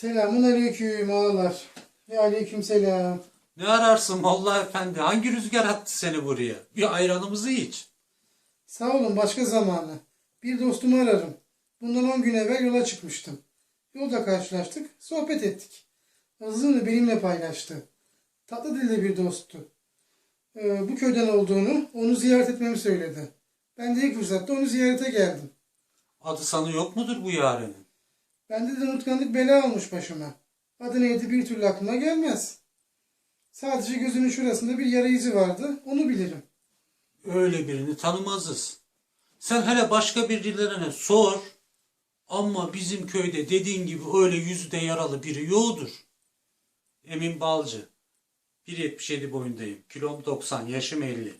Selamun aleyküm ağalar. Ve aleyküm selam. Ne ararsın Molla Efendi? Hangi rüzgar attı seni buraya? Bir ayranımızı iç. Sağ olun başka zamanı. Bir dostumu ararım. Bundan 10 gün evvel yola çıkmıştım. Yolda karşılaştık, sohbet ettik. Hızını benimle paylaştı. Tatlı dilli bir dosttu. Ee, bu köyden olduğunu, onu ziyaret etmemi söyledi. Ben de ilk fırsatta onu ziyarete geldim. Adı sanı yok mudur bu yarenin? Bende de unutkanlık bela almış başıma. Adı neydi bir türlü aklıma gelmez. Sadece gözünün şurasında bir yara izi vardı, onu bilirim. Öyle birini tanımazız. Sen hele başka birilerine sor. Ama bizim köyde dediğin gibi öyle yüzde yaralı biri yoktur. Emin Balcı. 1.77 boyundayım. Kilom 90, yaşım 50.